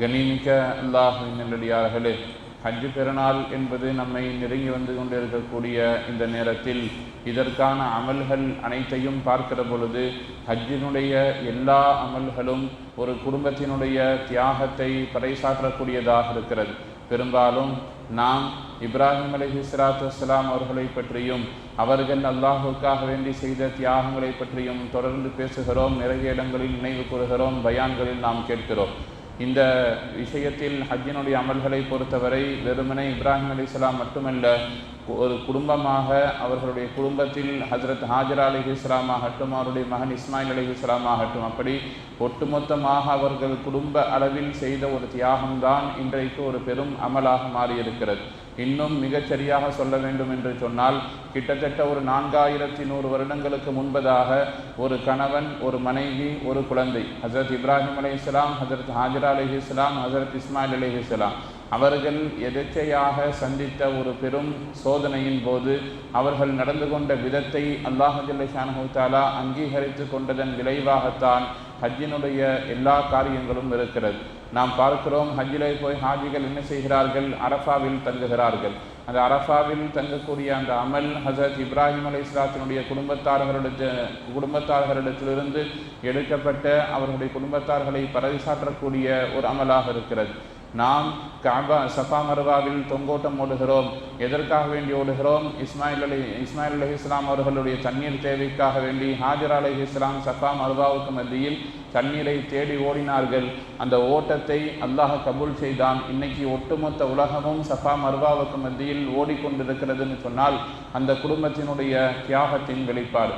கணிமிக்க அல்லாஹின் நல்லடியார்களே ஹஜ்ஜு பெருநாள் என்பது நம்மை நெருங்கி வந்து கொண்டிருக்கக்கூடிய இந்த நேரத்தில் இதற்கான அமல்கள் அனைத்தையும் பார்க்கிற பொழுது ஹஜ்ஜினுடைய எல்லா அமல்களும் ஒரு குடும்பத்தினுடைய தியாகத்தை பறைசாற்றக்கூடியதாக இருக்கிறது. பெரும்பாலும் நாம் இப்ராஹிம் அலி இஸ்லாத்து வஸ்லாம் அவர்களை பற்றியும் அவர்கள் அல்லாஹுக்காக வேண்டி செய்த தியாகங்களை பற்றியும் தொடர்ந்து பேசுகிறோம் நிறைய இடங்களில் நினைவு கூறுகிறோம் பயான்களில் நாம் கேட்கிறோம். இந்த விஷயத்தில் ஹஜ்ஜினுடைய அமல்களை பொறுத்தவரை வெறுமனை இப்ராஹிம் அலி இஸ்லாம் மட்டுமல்ல ஒரு குடும்பமாக அவர்களுடைய குடும்பத்தில் ஹஜரத் ஹாஜரா அலி இஸ்லாம் ஆகட்டும் அவருடைய மகன் இஸ்மாயில் அலி இஸ்லாம் ஆகட்டும் அப்படி ஒட்டுமொத்தமாக அவர்கள் குடும்ப அளவில் செய்த ஒரு தியாகம்தான் இன்றைக்கு ஒரு பெரும் அமலாக மாறியிருக்கிறது. இன்னும் மிகச்சரியாக சொல்ல வேண்டும் என்று சொன்னால் கிட்டத்தட்ட ஒரு நான்காயிரத்தி நூறு வருடங்களுக்கு முன்பதாக ஒரு கணவன் ஒரு மனைவி ஒரு குழந்தை ஹசரத் இப்ராஹிம் அலி இஸ்லாம் ஹசரத் ஹாஜரா அலி இஸ்லாம் ஹசரத் இஸ்மாயில் அலி இஸ்லாம் அவர்கள் எதேச்சையாக சந்தித்த ஒரு பெரும் சோதனையின் போது அவர்கள் நடந்து கொண்ட விதத்தை அல்லாஹல்ல ஷானஹூத்தாலா அங்கீகரித்து கொண்டதன் விளைவாகத்தான் ஹஜ்ஜினுடைய எல்லா காரியங்களும் இருக்கிறது. நாம் பார்க்கிறோம் ஹஜ்ஜிலே போய் ஹாஜிகள் என்ன செய்கிறார்கள்? அரஃபாவில் தங்குகிறார்கள். அந்த அரஃபாவில் தங்கக்கூடிய அந்த அமல் ஹசரத் இப்ராஹிம் அலி இஸ்லாத்தினுடைய குடும்பத்தார்களிடத்து குடும்பத்தார்களிடத்திலிருந்து எடுக்கப்பட்ட அவர்களுடைய குடும்பத்தார்களை பறைசாற்றக்கூடிய ஒரு அமலாக இருக்கிறது. நாம் காபா சஃபா மருவாவில் தொங்கோட்டம் ஓடுகிறோம். எதற்காக வேண்டி ஓடுகிறோம்? இஸ்மாயில் அலி இஸ்மாயில் அலி இஸ்லாம் அவர்களுடைய தண்ணீர் தேவைக்காக வேண்டி ஹாஜர் அலி இஸ்லாம் சஃபா மருவாவுக்கு மத்தியில் தண்ணீரை தேடி ஓடினார்கள். அந்த ஓட்டத்தை அல்லாஹ் கபூல் செய்தான். இன்னைக்கு ஒட்டுமொத்த உலகமும் சஃபா மர்வாவுக்கு மத்தியில் ஓடிக்கொண்டிருக்கிறதுன்னு சொன்னால் அந்த குடும்பத்தினுடைய தியாகத்தின் வெளிப்பாடு.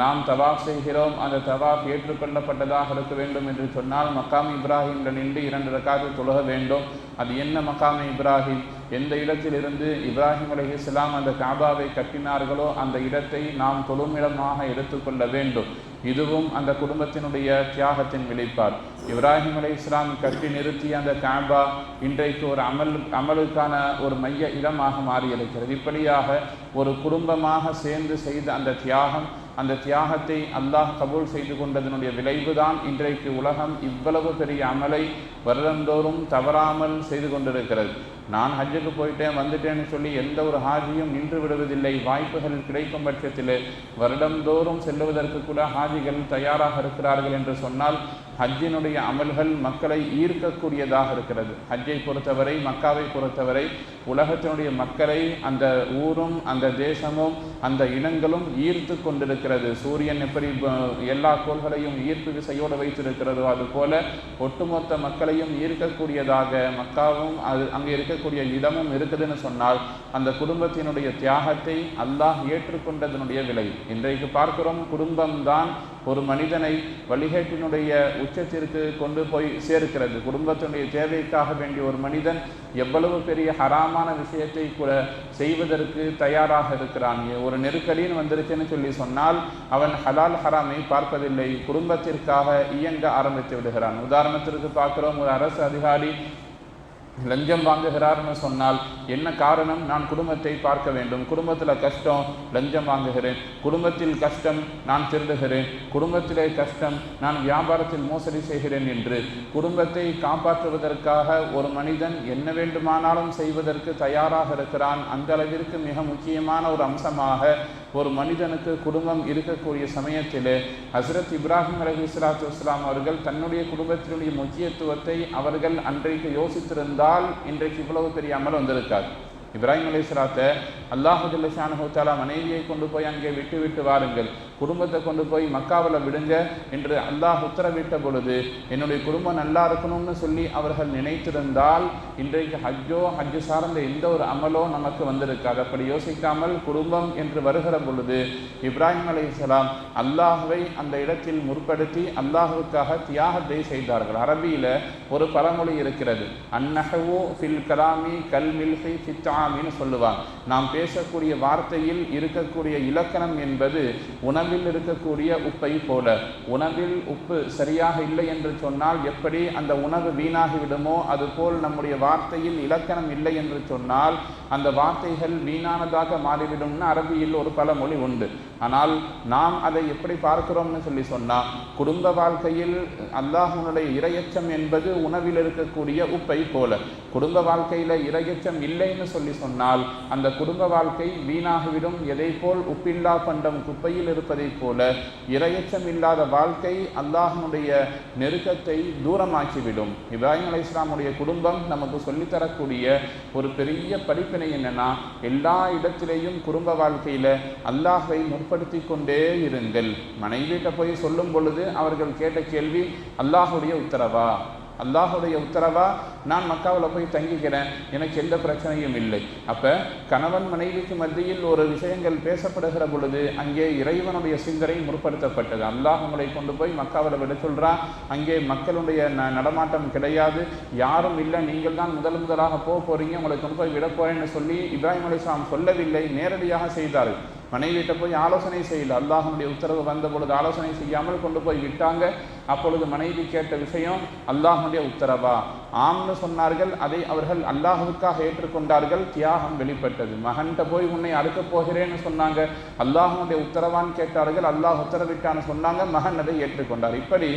நாம் தவாஃப் செய்கிறோம். அந்த தவாஃப் ஏற்றுக்கொள்ளப்பட்டதாக இருக்க வேண்டும் என்று சொன்னால் மக்காம் இப்ராஹிம் நின்று இரண்டு ரக்காத்து தொழுக வேண்டும். அது என்ன மக்காம் இப்ராஹிம்? எந்த இடத்திலிருந்து இப்ராஹிம் அலி இஸ்லாம் அந்த காபாவை கட்டினார்களோ அந்த இடத்தை நாம் தொழுமிடமாக எடுத்துக்கொள்ள வேண்டும். இதுவும் அந்த குடும்பத்தினுடைய தியாகத்தின் விளைப்பார். இப்ராஹிம் அலி இஸ்லாம் கட்டி நிறுத்திய அந்த காபா இன்றைக்கு ஒரு அமல் அமலுக்கான ஒரு மைய இடமாக மாறியிருக்கிறது இப்படியாக ஒரு குடும்பமாக சேர்ந்து செய்த அந்த தியாகம் அந்த தியாகத்தை அல்லாஹ் கபூல் செய்து கொண்டதனுடைய விளைவுதான் இன்றைக்கு உலகம் இவ்வளவு பெரிய அமலை வருடந்தோறும் தவறாமல் செய்து கொண்டிருக்கிறது. நான் ஹஜ்ஜுக்கு போயிட்டேன் வந்துட்டேன்னு சொல்லி எந்த ஒரு ஹாஜியும் நின்று விடுவதில்லை. வாய்ப்புகள் கிடைக்கும் பட்சத்தில் வருடந்தோறும் செல்லுவதற்கு கூட ஹாஜிகள் தயாராக இருக்கிறார்கள் என்று சொன்னால் ஹஜ்ஜினுடைய அமல்கள் மக்களை ஈர்க்கக்கூடியதாக இருக்கிறது. ஹஜ்ஜை பொறுத்தவரை மக்காவை பொறுத்தவரை உலகத்தினுடைய மக்களை அந்த ஊரும் அந்த தேசமும் அந்த இனங்களும் ஈர்த்து கொண்டிருக்கிறது. சூரியன் எப்படி எல்லா கோள்களையும் ஈர்ப்பு விசையோடு வைத்திருக்கிறதோ அதுபோல ஒட்டுமொத்த மக்களையும் ஈர்க்கக்கூடியதாக மக்காவும் அது அங்கே இருக்கக்கூடிய இடமும் இருக்குதுன்னு சொன்னால் அந்த குடும்பத்தினுடைய தியாகத்தை அல்லாஹ் ஏற்றுக்கொண்டதனுடைய விலை. இன்றைக்கு பார்க்கிறோம் குடும்பம்தான் ஒரு மனிதனை வழிகேட்டினுடைய உச்சத்திற்கு கொண்டு போய் சேர்க்கிறது. குடும்பத்தினுடைய தேவைக்காக வேண்டிய ஒரு மனிதன் எவ்வளவு பெரிய ஹராமான விஷயத்தை கூட செய்வதற்கு தயாராக இருக்கிறான். ஒரு நெருக்கடின்னு வந்துருச்சுன்னு சொல்லி சொன்னால் அவன் ஹலால் ஹராமை பார்ப்பதில்லை. குடும்பத்திற்காக இயங்க ஆரம்பித்து விடுகிறான். உதாரணத்திற்கு பார்க்கிறோம். ஒரு அரசு அதிகாரி லஞ்சம் வாங்குகிறார்னு சொன்னால் என்ன காரணம்? நான் குடும்பத்தை பார்க்க வேண்டும். குடும்பத்தில் கஷ்டம் லஞ்சம் வாங்குகிறேன். குடும்பத்தில் கஷ்டம் நான் திருடுகிறேன். குடும்பத்திலே கஷ்டம் நான் வியாபாரத்தில் மோசடி செய்கிறேன் என்று. குடும்பத்தை காப்பாற்றுவதற்காக ஒரு மனிதன் என்ன வேண்டுமானாலும் செய்வதற்கு தயாராக இருக்கிறான். அந்த அளவிற்கு மிக முக்கியமான ஒரு அம்சமாக ஒரு மனிதனுக்கு குடும்பம் இருக்கக்கூடிய சமயத்தில் ஹசரத் இப்ராஹிம் அலி இஸ்லாத்து இஸ்லாம் அவர்கள் தன்னுடைய குடும்பத்தினுடைய முக்கியத்துவத்தை அவர்கள் அன்றைக்கு யோசித்திருந்தால் இன்றைக்கு இவ்வளவு தெரியாமல் வந்திருக்காது. இப்ராஹிம் அலி இஸ்லாத்தை அல்லாஹுல்லானஹூத்தாலா மனைவியை கொண்டு போய் அங்கே விட்டு விட்டு வாருங்கள். குடும்பத்தை கொண்டு போய் மக்காவில் விடுங்க என்று அல்லாஹ் உத்தரவிட்ட பொழுது என்னுடைய குடும்பம் நல்லா இருக்கணும்னு சொல்லி அவர்கள் நினைத்திருந்தால் இன்றைக்கு ஹஜ்ஜோ ஹஜ்ஜு சார்ந்த எந்த ஒரு அமலோ நமக்கு வந்திருக்காது. அப்படி யோசிக்காமல் குடும்பம் என்று வருகிற பொழுது இப்ராஹிம் அலி இஸ்லாம் அல்லாஹுவை அந்த இடத்தில் முற்படுத்தி அல்லாஹுக்காக தியாகத்தை செய்தார்கள். அரபியில் ஒரு பழமொழி இருக்கிறது. அந்நகவோ ஃபில் கலாமி கல் மில்ஹி ஃபித்தாமின்னு சொல்லுவாங்க. நாம் பேசக்கூடிய வார்த்தையில் இருக்கக்கூடிய இலக்கணம் என்பது உணவு உணவில் இருக்கக்கூடிய உப்பை போல. உணவில் உப்பு சரியாக இல்லை என்று சொன்னால் எப்படி அந்த உணவு வீணாகிவிடுமோ அதுபோல் நம்முடைய வார்த்தையில் இலக்கணம் இல்லை என்று சொன்னால் அந்த வார்த்தைகள் வீணானதாக மாறிவிடும்னு அரபியில் ஒரு பழமொழி உண்டு. ஆனால் நாம் அதை எப்படி பார்க்கிறோம்னு சொல்லி சொன்னால் குடும்ப வாழ்க்கையில் அல்லாஹனுடைய இரையச்சம் என்பது உணவில் இருக்கக்கூடிய உப்பை போல. குடும்ப வாழ்க்கையில் இரையச்சம் இல்லைன்னு சொல்லி சொன்னால் அந்த குடும்ப வாழ்க்கை வீணாகிவிடும். எதை போல் உப்பில்லா பண்டம் குப்பையில் இருப்பதைப் போல இரையச்சம் இல்லாத வாழ்க்கை அல்லாஹனுடைய நெருக்கத்தை தூரமாக்கிவிடும். இப்ராஹிம் அலி இஸ்லாமுடைய குடும்பம் நமக்கு சொல்லித்தரக்கூடிய ஒரு பெரிய படிப்பினை என்னன்னா எல்லா இடத்திலேயும் குடும்ப வாழ்க்கையில் அல்லாஹை முற்படுத்தி கொண்டே இருங்கள். மனைவிட்ட போய் சொல்லும் பொழுது அவர்கள் கேட்ட கேள்வி அல்லாஹுடைய உத்தரவா? அல்லாஹுடைய உத்தரவா நான் மக்காவில் போய் தங்கிக்கிறேன் எனக்கு எந்த பிரச்சனையும் இல்லை. அப்போ கணவன் மனைவிக்கு மத்தியில் ஒரு விஷயங்கள் பேசப்படுகிற பொழுது அங்கே இறைவனுடைய சிந்தனை முற்படுத்தப்பட்டது. அல்லாஹ் உங்களை கொண்டு போய் மக்காவில் விட சொல்கிறான் அங்கே மக்களுடைய ந நடமாட்டம் கிடையாது. யாரும் இல்லை நீங்கள் தான் முதல் முதலாக போக போகிறீங்க உங்களை கொண்டு போய் விட போறேன்னு சொல்லி இப்ராஹிம் அலிஸ்லாம் சொல்லவில்லை நேரடியாக செய்தார்கள். மனைவிட்ட போய் ஆலோசனை செய்யல. அல்லாஹனுடைய உத்தரவு வந்த பொழுது ஆலோசனை செய்யாமல் கொண்டு போய் விட்டாங்க. அப்பொழுது மனைவி கேட்ட விஷயம் அல்லாஹனுடைய உத்தரவா? ஆம்னு சொன்னார்கள். அதை அவர்கள் அல்லாஹுக்காக ஏற்றுக்கொண்டார்கள். தியாகம் வெளிப்பட்டது. மகன்கிட்ட போய் உன்னை அறுக்கப் போகிறேன்னு சொன்னாங்க. அல்லாஹனுடைய உத்தரவான்னு கேட்டார்கள். அல்லாஹ் உத்தரவிட்டான்னு சொன்னாங்க. மகன் அதை ஏற்றுக்கொண்டார். இப்படி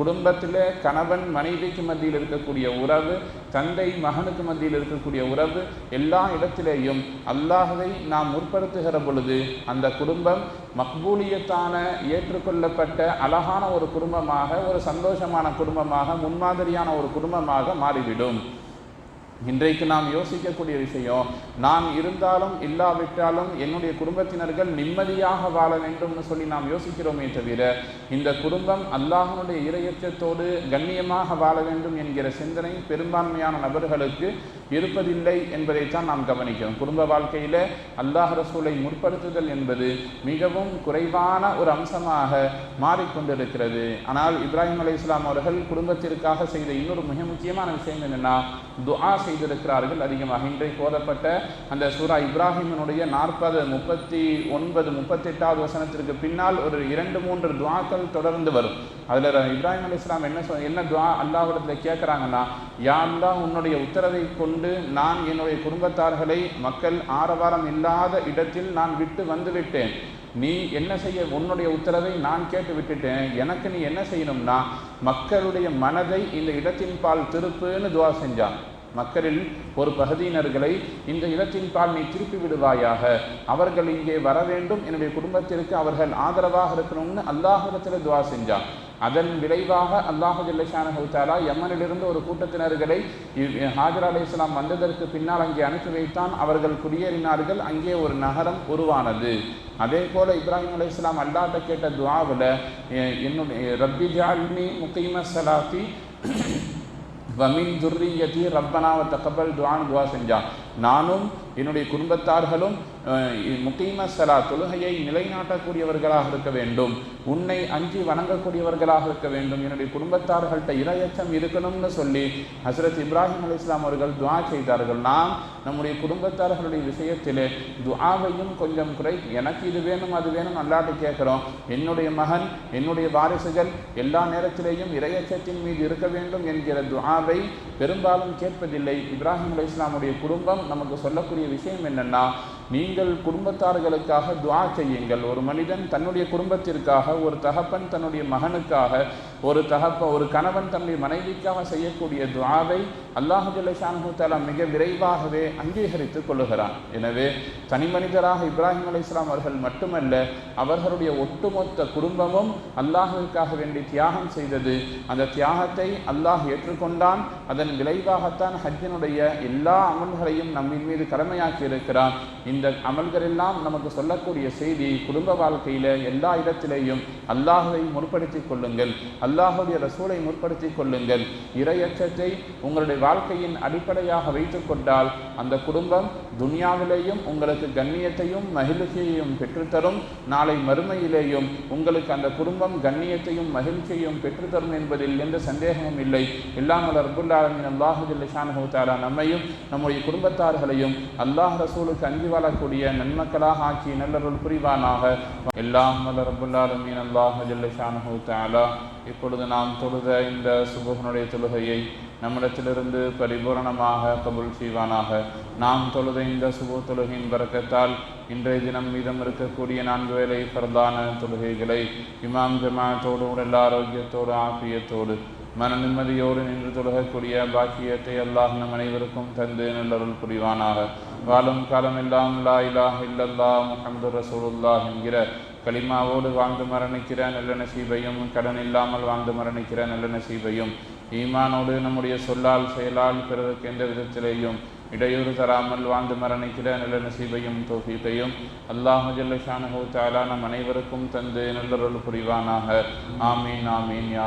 குடும்பத்தில் கணவன் மனைவிக்கு மத்தியில் இருக்கக்கூடிய உறவு தந்தை மகனுக்கு மத்தியில் இருக்கக்கூடிய உறவு எல்லா இடத்திலேயும் அல்லாஹவை நாம் முற்படுத்துகிற பொழுது அந்த குடும்பம் மக்பூலியத்தான ஏற்றுக்கொள்ளப்பட்ட அழகான ஒரு குடும்பமாக ஒரு சந்தோஷமான குடும்பமாக முன்மாதிரியான ஒரு குடும்பமாக மாறிவிடும். இன்றைக்கு நாம் யோசிக்கக்கூடிய விஷயம் நான் இருந்தாலும் இல்லாவிட்டாலும் என்னுடைய குடும்பத்தினர்கள் நிம்மதியாக வாழ வேண்டும்னு சொல்லி நாம் யோசிக்கிறோமே தவிர இந்த குடும்பம் அல்லாஹனுடைய இறையற்றத்தோடு கண்ணியமாக வாழ வேண்டும் என்கிற சிந்தனை பெரும்பான்மையான நபர்களுக்கு இருப்பதில்லை என்பதைத்தான் நாம் கவனிக்கிறோம். குடும்ப வாழ்க்கையில் அல்லாஹ் ரசூலை முற்படுத்துதல் என்பது மிகவும் குறைவான ஒரு அம்சமாக மாறிக்கொண்டிருக்கிறது. ஆனால் இப்ராஹிம் அலி இஸ்லாம் அவர்கள் குடும்பத்திற்காக செய்த இன்னொரு மிக முக்கியமான விஷயம் என்னென்னா துஆ செய்திருக்கிறார்கள் அதிகமாக. இன்றைக்கு ஓதப்பட்ட அந்த சூரா இப்ராஹிமினுடைய நாற்பது முப்பத்தி ஒன்பது முப்பத்தெட்டாவது வசனத்திற்கு பின்னால் ஒரு இரண்டு மூன்று துவாக்கள் தொடர்ந்து வரும். அதில் இப்ராஹிம் அலி இஸ்லாம் என்ன சொல் என்ன துவா அல்லாஹிடத்தில் கேட்குறாங்கன்னா யா அல்லாஹ் உன்னுடைய உத்தரவை கொண்டு நான் என்னுடைய குடும்பத்தார்களை மக்கள் ஆரவாரம் இல்லாத இடத்தில் நான் விட்டு வந்துவிட்டேன் நீ என்ன செய்ய உன்னுடைய உத்தரவை நான் கேட்டு விட்டுட்டேன். எனக்கு நீ என்ன செய்யணும்னா மக்களுடைய மனதை இந்த இடத்தின் பால் திருப்புன்னு துவா செஞ்சான். மக்களில் ஒரு பகுதியினர்களை இந்த இடத்தின் பால் நீ திருப்பி விடுவாயாக. அவர்கள் இங்கே வர வேண்டும். என்னுடைய குடும்பத்திற்கு அவர்கள் ஆதரவாக இருக்கணும்னு அல்லாஹிடத்தில் துவா செஞ்சான். அதன் விளைவாக அல்லாஹு ஜல்லஷானஹூத்தாலா யமனிலிருந்து ஒரு கூட்டத்தினர்களை ஹாஜர் அலி இஸ்லாம் வந்ததற்கு பின்னால் அங்கே அனுப்பி வைத்தான். அவர்கள் குடியேறினார்கள். அங்கே ஒரு நகரம் உருவானது. அதே போல இப்ராஹிம் அலி இஸ்லாம் அல்லாட்ட கேட்ட துவாவில் என்னுடைய ரப்பி ஜாலினி முகைம சலாத்தி வமின் துர்ரியதி ரப்பனாவை தக்கப்பல் துவான் துவா செஞ்சான் நானும் என்னுடைய குடும்பத்தார்களும் முக்கீம சலா தொழுகையை நிலைநாட்டக்கூடியவர்களாக இருக்க வேண்டும். உன்னை அஞ்சி வணங்கக்கூடியவர்களாக இருக்க வேண்டும். என்னுடைய குடும்பத்தார்கள்ட்ட இரையச்சம் இருக்கணும்னு சொல்லி ஹசரத் இப்ராஹிம் அலி இஸ்லாம் அவர்கள் துவா செய்தார்கள். நாம் நம்முடைய குடும்பத்தார்களுடைய விஷயத்திலே துவாவையும் கொஞ்சம் குறை எனக்கு இது வேணும் அது வேணும் அல்லாட்டு கேட்குறோம். என்னுடைய மகன் என்னுடைய வாரிசுகள் எல்லா நேரத்திலேயும் இரையச்சத்தின் மீது இருக்க வேண்டும் என்கிற துவாவை பெரும்பாலும் கேட்பதில்லை. இப்ராஹிம் அலி இஸ்லாமுடைய குடும்பம் நமக்கு சொல்லக்கூடிய விஷயம் என்னென்னா நீங்கள் குடும்பத்தார்களுக்காக துவா செய்யுங்கள். ஒரு மனிதன் தன்னுடைய குடும்பத்திற்காக ஒரு தகப்பன் தன்னுடைய மகனுக்காக ஒரு தகப்ப ஒரு கணவன் தன்னுடைய மனைவிக்காக செய்யக்கூடிய துவாவை அல்லாஹு ஜல்ல மிக விரைவாகவே அங்கீகரித்துக் கொள்ளுகிறான். எனவே தனி மனிதராக இப்ராஹிம் அலி இஸ்லாம் அவர்கள் மட்டுமல்ல அவர்களுடைய ஒட்டுமொத்த குடும்பமும் அல்லாஹுவிற்காக வேண்டி தியாகம் செய்தது அந்த தியாகத்தை அல்லாஹ் ஏற்றுக்கொண்டான். அதன் விளைவாகத்தான் ஹஜ்ஜினுடைய எல்லா அமல்களையும் நம்மின் மீது கடமையாக்கி இருக்கிறான். இந்த அமல்கள் எல்லாம் நமக்கு சொல்லக்கூடிய செய்தி குடும்ப வாழ்க்கையில் எல்லா இடத்திலேயும் அல்லாஹுவை முற்படுத்திக் கொள்ளுங்கள். அல்லாஹுடைய ரசூலை முற்படுத்திக் கொள்ளுங்கள். இரையச்சத்தை உங்களுடைய வாழ்க்கையின் அடிப்படையாக வைத்துக் கொண்டால் அந்த குடும்பம் துனியாவிலேயும் உங்களுக்கு கண்ணியத்தையும் மகிழ்ச்சியையும் பெற்றுத்தரும். நாளை மறுமையிலேயும் உங்களுக்கு அந்த குடும்பம் கண்ணியத்தையும் மகிழ்ச்சியையும் பெற்றுத்தரும் என்பதில் எந்த சந்தேகமும் இல்லை. இல்லாமல் அர்புல்லாலின் அல்லாஹு ஜல்லிஷானு நம்மையும் நம்முடைய குடும்பத்தார்களையும் அல்லாஹ் ரசூலுக்கு அஞ்சு வாழக்கூடிய நன்மக்களாக ஆக்கி நல்லருள் புரிவானாக. எல்லாம் வல்ல அல்லாஹ் ஜல்ல ஜல்லிஷானு இப்பொழுது நாம் தொழுத இந்த சுபகனுடைய தொழுகையை நம்மிடத்திலிருந்து பரிபூரணமாக கபுல் செய்வானாக. நாம் தொழுத இந்த சுப தொழுகையின் பறக்கத்தால் இன்றைய தினம் மீதம் இருக்கக்கூடிய நான்கு வேலை பிரதான தொழுகைகளை இமாம் ஜமாத்தோடு உடல் ஆரோக்கியத்தோடு ஆப்பியத்தோடு மன நிம்மதியோடு நின்று தொழுகக்கூடிய பாக்கியத்தை அல்லாஹ் நம் அனைவருக்கும் தந்து நல்லருள் புரிவானாக. வாழும் காலமெல்லாம் லா இலாஹ் இல்லல்லா முகமது ரசூலுல்லாஹ் என்கிற கலிமாவோடு வாழ்ந்து மரணிக்கிற நல்ல நசீபையும் கடன் இல்லாமல் வாழ்ந்து மரணிக்கிற நல்ல நசீபையும் ஈமானோடு நம்முடைய சொல்லால் செயலால் பிறருக்கு எந்த விதத்திலேயும் இடையூறு தராமல் வாழ்ந்து மரணிக்கிற நல்ல நசீபையும் தோஃபீக்கையும் அல்லாஹு ஜல்லஷானஹு தாலா நம் அனைவருக்கும் தந்து நல்லருள் புரிவானாக. ஆமீன் ஆமீன் யா